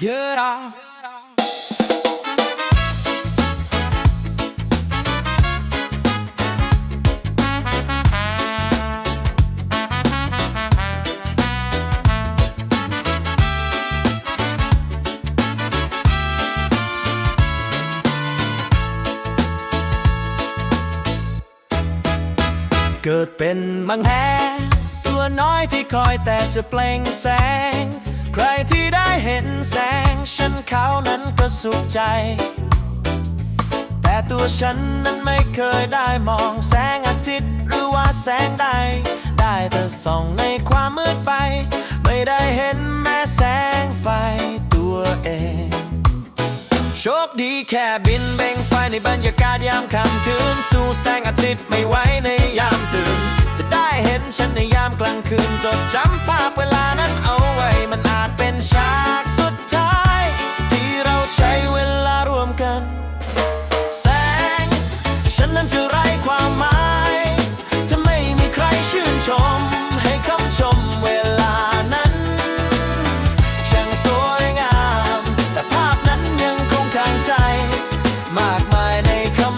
Get out. เกิดเป็นมังแหตัวน้อยที่คอยแต่จะเปล่งแสง รที่ได้เห็นแสง ฉันเขานั้นก็สุขใจ แต่ตัวฉันนั้นไม่เคยได้มองแสงอาทิตย์หรือว่าแสงใด ได้แต่ส่องในความมืดไป ไม่ได้เห็นแม้แสงไฟตัวเอง โชคดีแค่บินเบ่งไฟในบรรยากาศยามค่ำคืน สู้แสงอาทิตย์ไม่ไหวในยามตื่น จะได้เห็นฉันในยามกลางคืนจดจำภาพเวลา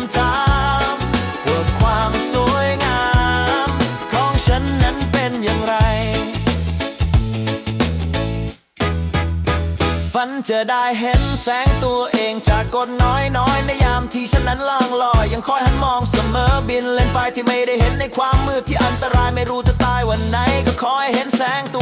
ำถามว่าความสวยงาม ของฉันนั้นเป็นอย่างไร ฝันจะได้เห็นแสงตัวเองจากกฎน้อยน้อยในยามที่ฉันนั้นล่องลอย ยังคอยหันมองเสมอบินเล่นไฟที่ไม่ได้เห็นในความมืดที่อันตรายไม่รู้จะตายวันไหนก็คอยเห็นแสงตัว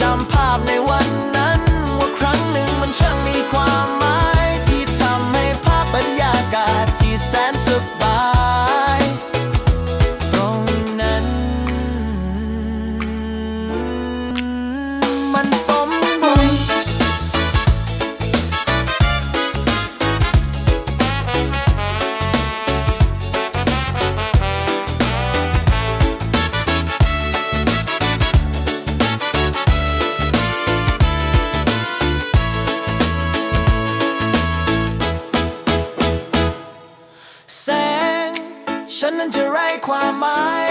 จำภาพในวันนั้น ฉันนั้นจะไร้ความหมาย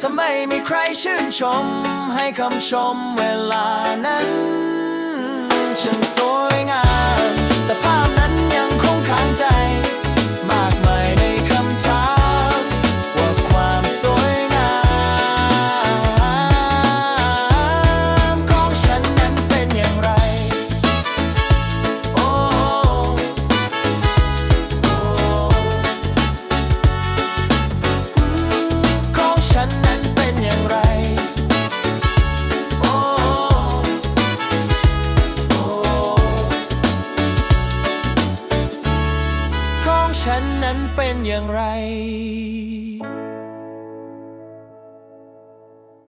ถ้าไม่มีใครชื่นชม ให้คำชมเวลานั้น ฉันสวยงาม นั้นเป็นอย่างไร